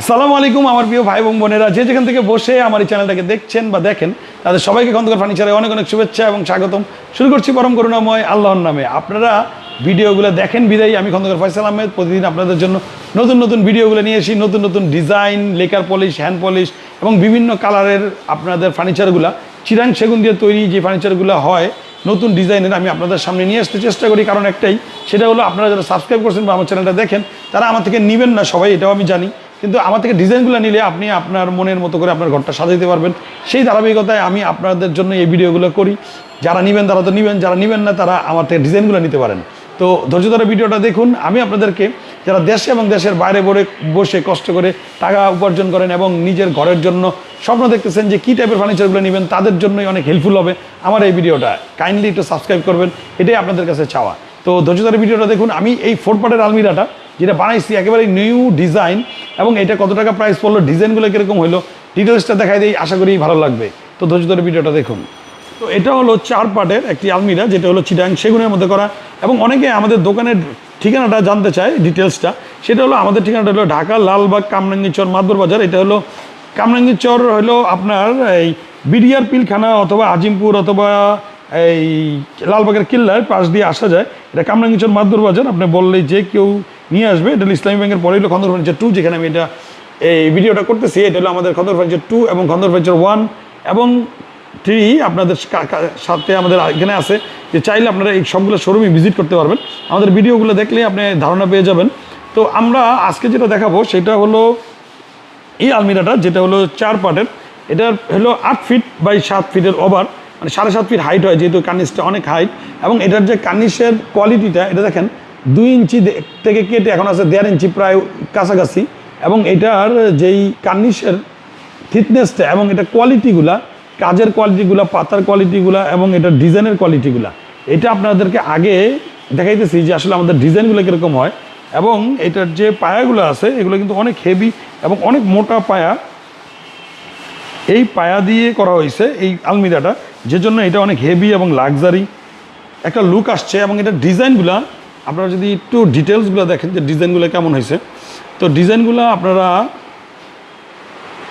আসসালামু আলাইকুম, আমার প্রিয় ভাই এবং বোনেরা। যে যেখান থেকে বসে আমার এই চ্যানেলটাকে দেখছেন বা দেখেন, তাদের সবাইকে খন্দকার ফার্নিচারে অনেক অনেক শুভেচ্ছা এবং স্বাগতম। শুরু করছি পরম করুণাময় আল্লাহর নামে। আপনারা ভিডিওগুলো দেখেন বিদায়ী। আমি খন্দকার ফয়সাল আহমেদ। প্রতিদিন আপনাদের জন্য নতুন নতুন ভিডিওগুলো নিয়ে এসি নতুন নতুন design, lacquer polish, hand polish এবং বিভিন্ন কালারের আপনাদের ফার্নিচারগুলো। চিরাং সেগুন দিয়ে তৈরি যে ফার্নিচারগুলো হয়, নতুন ডিজাইনের আমি আপনাদের সামনে নিয়ে আসতে চেষ্টা করি। কারণ একটাই, সেটা হলো আপনারা যারা সাবস্ক্রাইব করছেন বা আমার চ্যানেলটা দেখেন, তারা আমার থেকে নেবেন না সবাই, এটাও আমি জানি। কিন্তু আমার থেকে ডিজাইনগুলো নিলে আপনি আপনার মনের মতো করে আপনার ঘরটা সাজাতে পারবেন। সেই ধারাবাহিকতায় আমি আপনাদের জন্য এই ভিডিওগুলো করি। যারা নেবেন তারা তো নেবেন, যারা নেবেন না তারা আমার থেকে ডিজাইনগুলো নিতে পারেন। তো ধৈর্য ধরে ভিডিওটা দেখুন। আমি আপনাদেরকে যারা দেশে এবং দেশের বাইরে বলে বসে কষ্ট করে টাকা উপার্জন করেন এবং নিজের ঘরের জন্য স্বপ্ন দেখতেছেন যে কী টাইপের ফার্নিচারগুলো নেবেন, তাদের জন্যই অনেক হেল্পফুল হবে আমার এই ভিডিওটা। কাইন্ডলি একটু সাবস্ক্রাইব করবেন, এটাই আপনাদের কাছে চাওয়া। তো ধৈর্য ধরে ভিডিওটা দেখুন। আমি এই ফোর পার্টের আলমিরাটা যেটা বানাইছি একেবারে নিউ ডিজাইন এবং এটা কত টাকা প্রাইস পড়ল ডিজাইনগুলো কীরকম হলো ডিটেলসটা দেখাই দিই, আশা করি ভালো লাগবে। তো ধৈর্য ধরে ভিডিওটা দেখুন। তো এটা হলো চার পার্টের একটি আলমিরা, যেটা হলো চিটাং সেগুনের মধ্যে করা, এবং অনেকে আমাদের দোকানের ঠিকানাটা জানতে চায় ডিটেলসটা সেটা হলো, আমাদের ঠিকানাটা হলো ঢাকা, লালবাগ কামরাঙ্গিচর মাদবর বাজার। এটা হলো কামরাঙ্গিচর হলো আপনার এই বিডিআর পিলখানা অথবা আজিমপুর অথবা এই লালবাগের কিল্লার পাশ দিয়ে আসা যায়। এটা কামরাঙ্গিচর মাদবর বাজার। আপনি বললেই যে কেউ নিয়ে আসবে, এটা ইসলামী ব্যাংকের পরে হলো খন্দর ফার্নিচার টু যেখানে আমি এটা, এই ভিডিওটা করতেছি, এটা হলো আমাদের খন্দর ফার্নিচার টু এবং খন্দর ফার্নিচার ওয়ান এবং থ্রি আপনাদের সাথে আমাদের এখানে আছে, যে চাইলে আপনারা এই সবগুলো শোরুমে ভিজিট করতে পারবেন। আমাদের ভিডিওগুলো দেখলে আপনি ধারণা পেয়ে যাবেন। তো আমরা আজকে যেটা দেখাবো, সেটা হলো এই আলমিরাটা, যেটা হলো চার পার্টের এটা হলো আট ফিট বাই সাত ফিটের ওভার মানে সাড়ে সাত ফিট হাইট হয়, যেহেতু কার্নিসটা অনেক হাইট এবং এটার যে কার্নিশের কোয়ালিটিটা এটা দেখেন দুই ইঞ্চি থেকে কেটে এখন আছে দেড় ইঞ্চি প্রায় কাছাকাছি। এবং এটার যেই কার্নিশের থিকনেসটা এবং এটা কোয়ালিটিগুলা, কাজের কোয়ালিটিগুলা, পাতার কোয়ালিটিগুলা এবং এটার ডিজাইনের কোয়ালিটিগুলা, এটা আপনাদেরকে আগে দেখাইতেছি যে আসলে আমাদের ডিজাইনগুলো কীরকম হয়। এবং এটার যে পায়াগুলো আছে, এগুলো কিন্তু অনেক হেভি এবং অনেক মোটা পায়া। এই পায়া দিয়ে করা হয়েছে এই আলমিরাটা যে জন্য এটা অনেক হেভি এবং লাক্সারি একটা লুক আসছে এবং এটা ডিজাইনগুলা আপনারা যদি একটু ডিটেলসগুলো দেখেন যে ডিজাইনগুলো কেমন হয়েছে, তো ডিজাইনগুলো আপনারা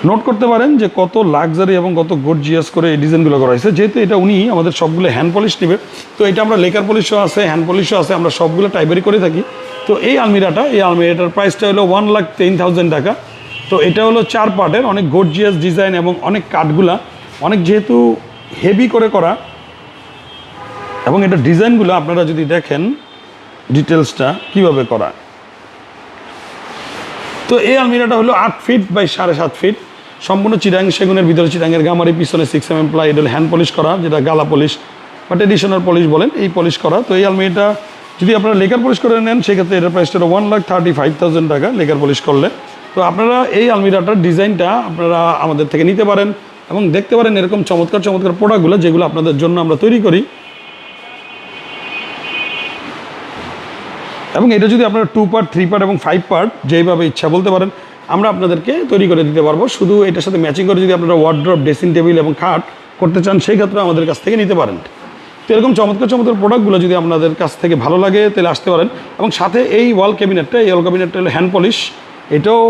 নোট করতে পারেন যে কত লাক্সারি এবং কত গর্জিয়াস করে এই ডিজাইনগুলো করা হয়েছে। যেহেতু এটা উনি আমাদের সবগুলো হ্যান্ড পলিশ নেবে, তো এটা আমরা লেকার পলিশও আছে হ্যান্ড পলিশও আছে, আমরা সবগুলো টাইবারি করে থাকি। তো এই আলমিরাটা, এই আলমিরাটার প্রাইসটা হলো ওয়ান লাখ টেন থাউজেন্ড টাকা। তো এটা হলো চার পার্টের অনেক গর্জিয়াস ডিজাইন এবং অনেক কাঠগুলা, অনেক যেহেতু হেভি করে করা। এবং এটা ডিজাইনগুলো আপনারা যদি দেখেন ডিটেলসটা কীভাবে করা? তো এই আলমিরাটা হলো আট ফিট বাই সাড়ে সাত ফিট। সম্পূর্ণ চিরাং সেগুনের ভিতরে চিরাঙের গামারি পিছনে সিক্স এম এম এটা হ্যান্ড পলিশ করা, যেটা গালা পলিশ বা ট্রেডিশনাল পলিশ বলেন, এই পলিশ করা। তো এই আলমিরাটা যদি আপনারা লেকার পলিশ করে নেন, সেক্ষেত্রে এটার প্রাইসটা one lakh thirty five thousand টাকা লেকার পলিশ করলে। তো আপনারা এই আলমিরাটার ডিজাইনটা আপনারা আমাদের থেকে নিতে পারেন এবং দেখতে পারেন এরকম চমৎকার চমৎকার প্রোডাক্টগুলো যেগুলো আপনাদের জন্য আমরা তৈরি করি। এবং এটা যদি আপনারা টু পার্ট থ্রি পার্ট এবং ফাইভ পার্ট যেইভাবে ইচ্ছা বলতে পারেন, আমরা আপনাদেরকে তৈরি করে দিতে পারব। শুধু এটার সাথে ম্যাচিং করে যদি আপনারা ওয়ার্ড্রপ ড্রেসিং টেবিল এবং খাট করতে চান, সেই ক্ষেত্রে আমাদের কাছ থেকে নিতে পারেন। তো এরকম চমৎকার চমৎকার প্রোডাক্টগুলো যদি আপনাদের কাছ থেকে ভালো লাগে, তাহলে আসতে পারেন। এবং সাথে এই ওয়াল ক্যাবিনেটটা এই ওয়াল ক্যাবিনেটটা হলো হ্যান্ড পলিশ এটাও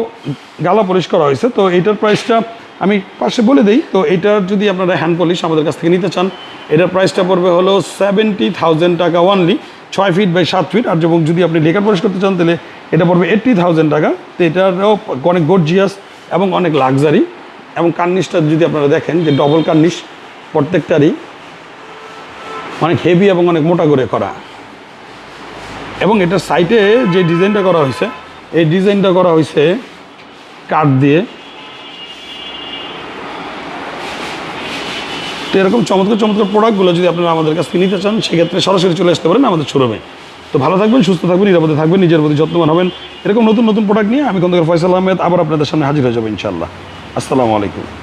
গালা পলিশ করা হয়েছে। তো এইটার প্রাইসটা আমি পাশে বলে দিই, তো এইটার যদি আপনারা হ্যান্ড পলিশ আমাদের কাছ থেকে নিতে চান, এটার প্রাইসটা পড়বে হলো সেভেন্টি থাউজেন্ড টাকা ওয়ানলি ছয় ফিট বাই সাত ফিট আর এবং যদি আপনি লেকার পলিশ করতে চান, তাহলে এটা পড়বে এইট্টি থাউজেন্ড টাকা। তো এটারও অনেক গর্জিয়াস এবং অনেক লাক্সারি এবং কার্নিশটা যদি আপনারা দেখেন, যে ডবল কার্নিশ প্রত্যেকটারই অনেক হেভি এবং অনেক মোটা করে করা। এবং এটার সাইটে যে ডিজাইনটা করা হয়েছে, এই ডিজাইনটা করা হয়েছে কাঠ দিয়ে। তো এরকম চমৎকার চমৎকার প্রোডাক্টগুলো যদি আপনারা আমাদের কাছ থেকে নিতে চান, সেক্ষেত্রে সরাসরি চলে আসতে পারেন আমাদের শোরুমে তো ভালো থাকবেন, সুস্থ থাকবেন, নিরাপদে থাকবেন, নিজের প্রতি যত্নবান হবেন। এরকম নতুন নতুন প্রোডাক্ট নিয়ে আমি কন্দকার ফয়সাল আহমেদ আবার আপনাদের সামনে হাজির হয়ে যাব ইনশাল্লাহ আসসালামু আলাইকুম।